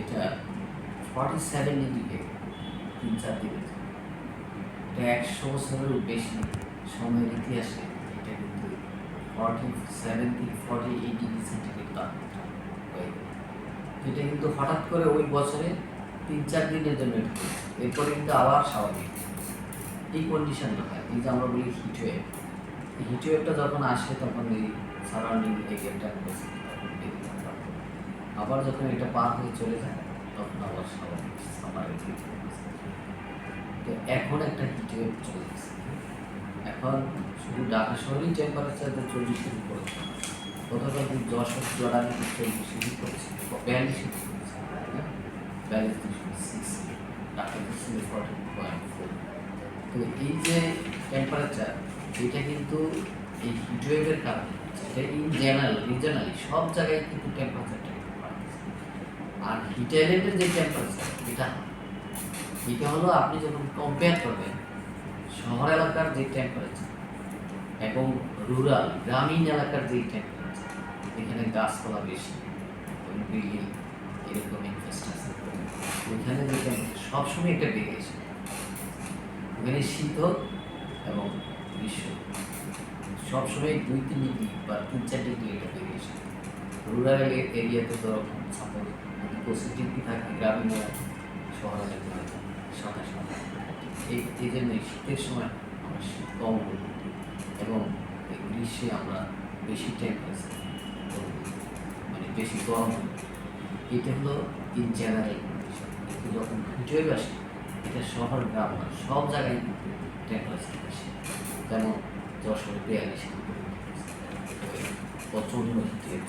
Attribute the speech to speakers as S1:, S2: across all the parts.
S1: এটা forty seven তিন চার এটা একশো বেশি সময়ের ইতিহাসে এটা কিন্তু ফর্টি সেভেন থেকে ফর্টি এইট ডিগ্রি সেন্টিগ্রেড তাপমাত্রা। এটা কিন্তু হঠাৎ করে ওই বছরে তিন চার দিনের জন্য এরপরে কিন্তু আবার স্বাভাবিক। এই কন্ডিশনটা হয়। যে আমরা বলি হিটওয়েভ হিটওয়েভটা যখন আসে তখন এই সারাউন্ডিং এরিয়াটা আবার যখন এটা পার হয়ে চলে যায়, তখন আবার স্বাভাবিক সামারের তো এখন একটা হিটওয়েভ চলছে। এখন শুধু ঢাকা শহরেই টেম্পারেচার চল্লিশ ডিগ্রি পড়েছে গতকাল কিন্তু যশোর জড়া কিন্তু চল্লিশ ডিগ্রি পড়েছে বিয়াল্লিশ ডিগ্রি? বিয়াল্লিশ ডিগ্রি তো এই যে টেম্পারেচার এটা কিন্তু এই হিটওয়েভের কারণে, এটা ইন জেনারেল রিজনালি সব জায়গায় কিন্তু বাড়ছে আর হিট আইল্যান্ডের যে টেম্পারেচার এটা এটা হলো আপনি যখন কম্পেয়ার করবেন শহর এলাকার যে টেম্পারেচার এবং রুরাল গ্রামীণ এলাকার যে টেম্পারেচার এখানে গাছপালা বেশি এবং বিল্ডিং এরকম ইনফ্রাস্ট্রাকচার ওইখানে যে temperature, সবসময় এটা বেড়ে গেছে ওখানে শীত হোক এবং গ্রীষ্ম। সবসময় দুই তিন ডিগ্রি বা তিন চার ডিগ্রি এটা বেড়ে গেছে রুরাল এরিয়াতে তো ওরকম সাপোজ যদি থাকে গ্রামীণ এলাকায়, শহর এলাকায় সাতাশ সাতাশ এই এই জন্য শীতের সময় আমরা শীত কম করি এবং গ্রীষ্মে আমরা বেশি টেম্পারেচার মানে বেশি গরম। এটা হলো ইন জেনারেল কন্ডিশন কিন্তু যখন হিটওয়েভ আসে এটা শহর গ্রাম না সব জায়গায় কিন্তু টেম্পারেচার বেশি যেমন যশোর বিয়াল্লিশ প্রচণ্ড হিটওয়েভ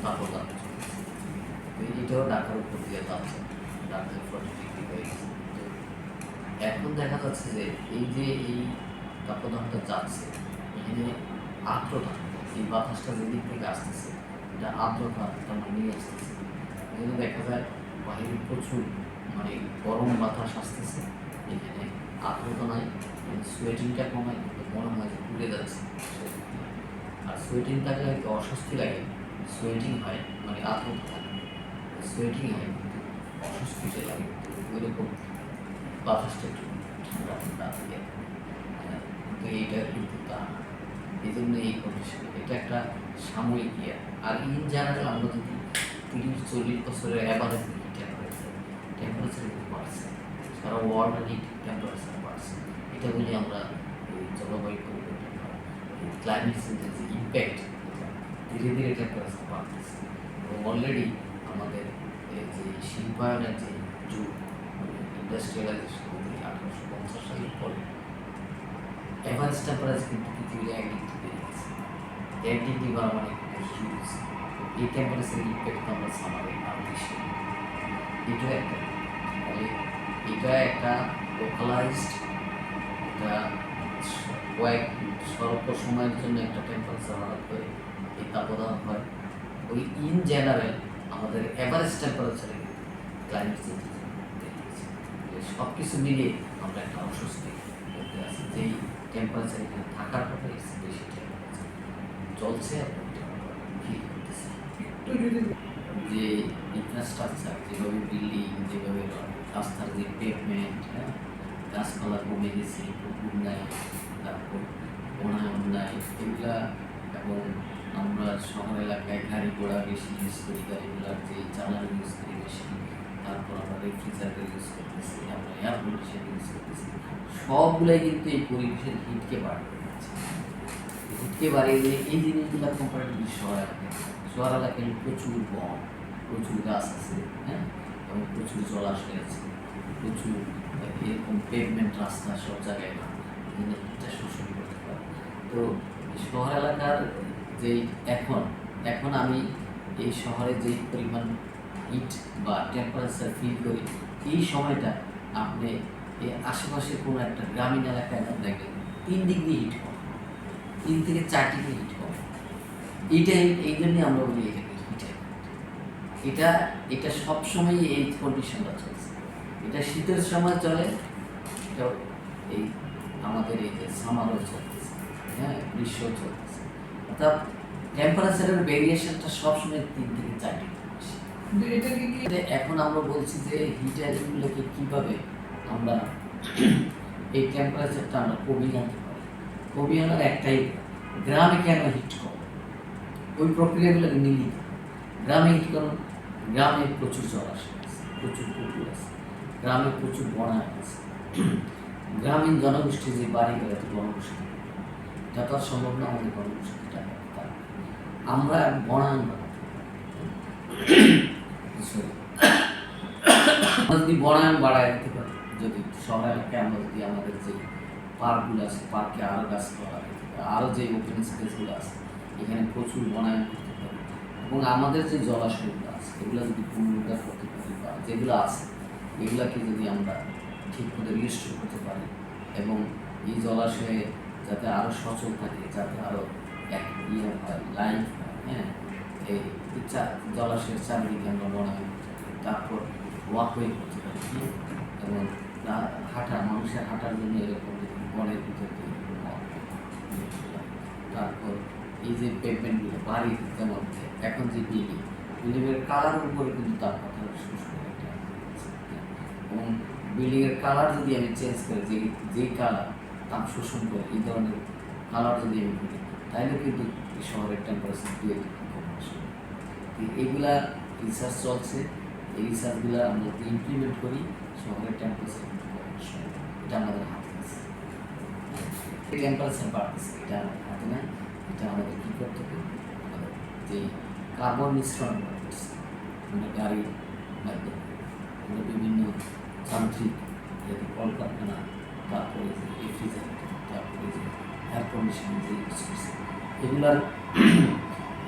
S1: চলছে তাপদাপ তো এটাও ঢাকার উপর দিয়ে যাচ্ছে ঢাকায় ফর্টি ডিগ্রি হয়ে গেছে এখন দেখা যাচ্ছে যে এই যে এই তাপদাপটা যাচ্ছে এখানে আর্দ্রতা এই বাতাসটা যেদিক থেকে আসতেছে এটা আর্দ্রতা আমরা নিয়ে আসতেছে জন্য দেখা যায় বাইরে প্রচুর মানে গরম বাতাস আসতেছে এখানে আর্দ্রতা নাই সোয়েটিংটা কমায় মনে হয় যে পুড়ে যাচ্ছে। আর সোয়েটিং থাকলে অস্বস্তি লাগে। সোয়েটিং হয় মানে আর্দ্রতা থাকে। সোয়েটিং হয় কিন্তু অস্বস্তি যে লাগে ওই রকম বাতাসটা একটু ঠান্ডা ঠান্ডা থাকে। হ্যাঁ, কিন্তু এইটা কিন্তু তা। এই জন্য এই কন্ডিশন এটা একটা সাময়িক ইয়ে। আর ইন জেনারেল আমরা যদি তিরিশ চল্লিশ বছরের অ্যাভারেজ দেখি টেম্পারেচার টেম্পারেচার কিন্তু বাড়ছে। সারা ওয়ার্ল্ড হিট টেম্পারেচার বাড়ছে। এটা বলি আমরা জলবায়ু পরিবর্তন ক্লাইমেট চেঞ্জের যে ইম্প্যাক্ট ধীরে ধীরে এটা টেম্পারেচার বাড়তেছে এবং অলরেডি আমাদের যে শিল্পায়নের যে যুগ ইন্ডাস্ট্রিয়ালাইজেশন আঠারোশো পঞ্চাশ সালের পরে এভারেজ টেম্পারেচার কিন্তু পৃথিবীর এক এক মানে হিউজ এই আমরা সামারে এটা একটা। এটা একটা লোকালাইজড এটা কয়েক স্বল্প সময়ের জন্য একটা টেম্পারেচার হঠাৎ এই তাপদাহ হয় ওই ইন জেনারেল আমাদের এভারেজ টেম্পারেচারে ক্লাইমেট চেঞ্জ সব কিছু মিলিয়ে আমরা একটা অস্বস্তি করতে আছি। যেই টেম্পারেচার এখানে থাকার কথা বেশি টেম্পারেচার চলছে ফিল করতেছে?
S2: একটু যদি
S1: যে ইনফ্রাস্ট্রাকচার যেভাবে বিল্ডিং যেভাবে রাস্তার যে পেভমেন্ট হ্যাঁ? গাছপালা কমে গেছে পুকুর নাই তারপর বনায়ন নাই এগুলা এবং আমরা শহর এলাকায় গাড়ি ঘোড়া বেশি ইউজ করি গাড়িগুলার যে জ্বালানি ইউজ করি বেশি। তারপর আমরা রেফ্রিজারেটর ইউজ করতেছি, আমরা এয়ার কন্ডিশন ইউজ করতেছি। সবগুলাই কিন্তু এই পরিবেশের হিটকে বাড়িয়ে দিচ্ছে। হিটকে বাড়িয়ে দিয়ে এই জিনিসগুলো কম্পারেটিভলি শহর এলাকায় শহর এলাকায় প্রচুর বন, প্রচুর গাছ আছে হ্যাঁ? এবং প্রচুর জলাশয় আছে, প্রচুর এরকম পেভমেন্ট রাস্তা সব জায়গায় না হিটটা শোষণ করতে পারে। তো শহর এলাকার যে এখন এখন আমি এই শহরে যে পরিমাণ হিট বা টেম্পারেচার ফিল করি, এই সময়টা আপনি এই আশেপাশে কোনো একটা গ্রামীণ এলাকায় না দেখেন তিন ডিগ্রি হিট কম। তিন থেকে চার ডিগ্রি হিট কম। এইটাই এই জন্যই আমরা বলি এটাকে হিট এটা এটা সবসময় এই কন্ডিশনটা চলছে। এটা শীতের সময় চলে এটা এই আমাদের এই যে সামারও চলতেছে হ্যাঁ গ্রীষ্ম চলতেছে অর্থাৎ টেম্পারেচারের ভেরিয়েশনটা সবসময় তিন থেকে চার ডিগ্রি বেশি।
S2: কিন্তু এটাকে কি
S1: যে এখন আমরা বলছি যে হিট অ্যাজেন্টগুলোকে কীভাবে আমরা এই টেম্পারেচারটা আমরা কমিয়ে আনতে পারি কমিয়ে আনার একটাই গ্রামে কেন হিট কম ওই নিতে হবে। গ্রামে হিট করুন গ্রামে প্রচুর জলাশয় আছে প্রচুর পুকুর আছে গ্রামে প্রচুর বনায়ন আছে গ্রামীণ জনগোষ্ঠী যে বাড়ি বেড়াতে জনগোষ্ঠী আর সম্ভব না আমাদের জনগোষ্ঠীটা আমরা বনায়ন আমরা যদি বনায়ন বাড়ায় দিতে পারি, যদি শহর আমরা যদি আমাদের যে পার্কগুলো আছে, পার্কে আরও গাছ পারি আরও যে ওপেন স্পেসগুলো আছে, এখানে প্রচুর বনায়ন করতে পারি। এবং আমাদের যে জলাশয়গুলো আছে, এগুলো যদি পুনরুদ্ধার করতে পারি বা যেগুলো আছে, এগুলাকে যদি আমরা ঠিক মতো রিস্টোর করতে পারি এবং এই জলাশয়ে যাতে আরও সচল থাকে, যাতে আরও এক ইয়ে হয় লাইফ হয় এই চা- জলাশয়ের চারিদিকে আমরা পারি তারপর ওয়াকওয়ে করতে পারি হ্যাঁ? এবং হাঁটা, মানুষের হাঁটার জন্য এরকম বনের ভিতর তারপর এই যে পেভমেন্টগুলো বাড়ি যেমন এখন যে বিল্ডিং, বিল্ডিংয়ের কালারের উপরে কিন্তু তাপমাত্রা হ্যাঁ? এবং বিল্ডিংয়ের কালার যদি আমি চেঞ্জ করি, যে যেই কালার তাপ শোষণ করে এই ধরনের কালার যদি আমি করি তাহলে কিন্তু শহরের টেম্পারেচার দু এক আসবে এইগুলা রিসার্চ চলছে, এই রিসার্চগুলো আমরা যদি ইমপ্লিমেন্ট করি, শহরের টেম্পারেচার কিন্তু এটা আমাদের হাতে আছে। টেম্পারেচার বাড়তেছে, এটা হাতে নাই, এটা আমাদের কী করতে হবে? যে কার্বন মিশ্রণ করতেছে আমরা গাড়ির মাধ্যমে বিভিন্ন যান্ত্রিক কলকারখানা তারপরে তারপরে এয়ার যে এগুলার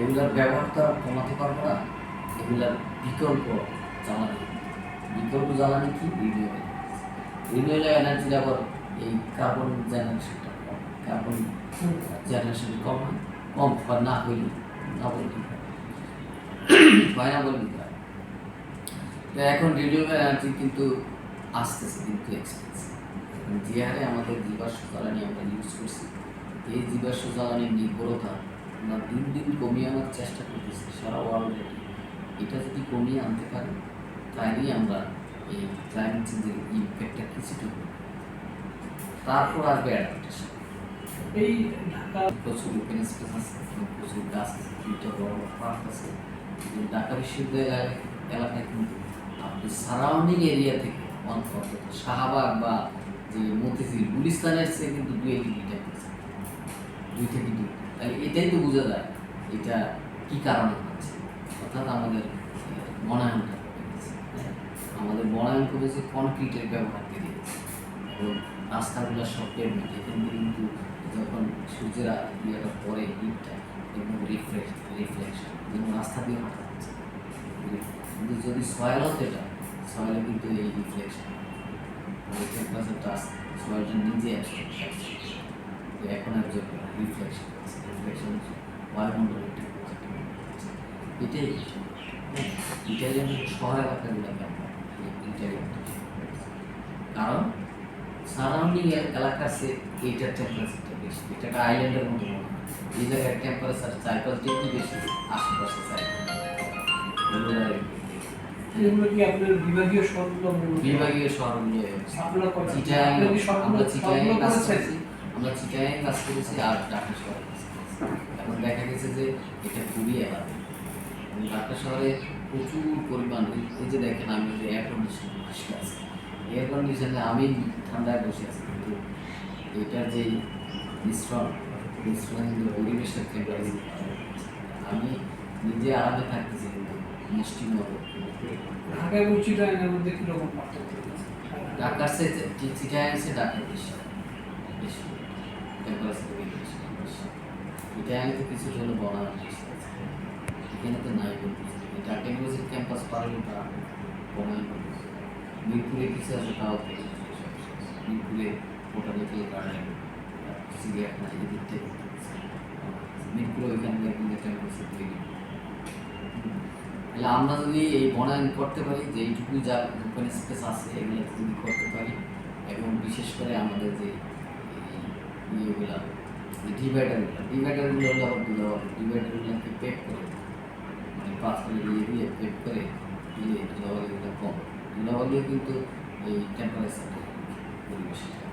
S1: এগুলার ব্যবহার তো আর কমাতে পারব না। এগুলার বিকল্প জ্বালানি। বিকল্প জ্বালানি কি? রিনিউয়েবল রিনিউয়েবল এনার্জির আবার এই কার্বন জেনারেশনটা কম। কার্বন জেনারেশন কম কম বা না হইলে না বলতে না তো এখন রিনিউয়েবল এনার্জি কিন্তু আসতেছে, কিন্তু এক্সপেন্সিভ যে হারে আমাদের জীবাশ্ম জ্বালানি আমরা ইউজ করছি। এই জীবাশ্ম জ্বালানির নির্ভরতা আমরা দিন দিন কমিয়ে আনার চেষ্টা করতেছি সারা ওয়ার্ল্ডে এটা যদি কমিয়ে আনতে পারি তাহলেই আমরা এই ক্লাইমেট চেঞ্জের ইম্প্যাক্টটা কিছুটা। তারপর আসবে অ্যাডাপ্টেশন
S2: এই ঢাকা
S1: প্রচুর ওপেন স্পেস আছে প্রচুর গাছ আছে দুইটা বড় পার্ক আছে। ঢাকা বিশ্ববিদ্যালয় এলাকায় কিন্তু আপনি সারাউন্ডিং এরিয়া থেকে অন্তত শাহবাগ বা যে মতিঝিল গুলিস্তানের চেয়ে কিন্তু দুই ডিগ্রি টেম্পারেচার দুই থেকে দুই। তাহলে এটাই তো বোঝা যায় এটা কি কারণে হচ্ছে। অর্থাৎ আমাদের বনায়নটা? আমাদের বনায়ন কমেছে কনক্রিটের ব্যবহার গেছে এবং রাস্তাগুলো সব পেভমেন্ট এখান কিন্তু যখন সূর্যের ইয়েটা পরে হিটটা এবং রিফ্রেশ রিফ্লেকশন যেমন রাস্তা দিয়ে হাঁটা যাচ্ছে কিন্তু যদি সয়েল হতো এটা সয়েলে কিন্তু এই রিফ্লেকশন ওই টেম্পারেচারটা সয়েলটা নিজে অ্যাবসর্ব করছে তো এখন অ্যাবসর্ব করে রিফ্লেকশন রিফ্লেকশন বায়ুমণ্ডলের এটাই শহর এলাকাগুলোকে আমরা কারণ সারাউন্ডিং এলাকার সে এইটার টেম্পারেচারটা বেশি এটা আইল্যান্ডের মতো মনে হয় এই জায়গায় টেম্পারেচার চার পাঁচ ডিগ্রি বেশি আশেপাশে চাই
S2: এগুলো কি আপনার বিভাগীয় আপনারা
S1: আমরা চিটাগাং কাজ করেছি। আমরা কাজ করেছি আর ঢাকা শহরে এখন দেখা গেছে যে এটা খুবই এলাকা ঢাকা শহরে প্রচুর পরিমাণ এই- যে দেখেন আমি যে এয়ার কন্ডিশন বসে আছি। এয়ার কন্ডিশনে আমি ঠান্ডায় বসে আছি কিন্তু এটার যে মিশ্রণ মিশ্রণ পরিবেশের আমি নিজে আরামে থাকতেছি কিন্তু মিষ্টি মতো।
S2: ঢাকা এবং চিটাগাংয়ের মধ্যে কীরকম পার্থক্য?
S1: ঢাকার সে চিটাগাং সে ঢাকা বেশি। বেশি চিটাগাং তো কিছু এখানে তো নাই বলতে ঢাকা ইউনিভার্সিটি ক্যাম্পাস পারলে মিরপুরে কিছু আছে তাও মিরপুরে বোটানিক্যাল গার্ডেন মিরপুরে ওইখানকার তৈরি তাহলে আমরা যদি এই বনায়ন করতে পারি যে এইটুকু যা ওপেন স্পেস আছে, এগুলো যদি করতে পারি, এবং বিশেষ করে আমাদের যে ইয়েগুলা ডিভাইডারগুলো ডিভাইডারগুলো হলো দুটো ডিভাইডারগুলোকে পেক করে মানে পাথরে দিয়ে দিয়ে পেট করে দিয়ে ধুলাবালিগুলো কম। ধুলাবালিও কিন্তু এই টেম্পারেচারে পরিবেশিত। হয়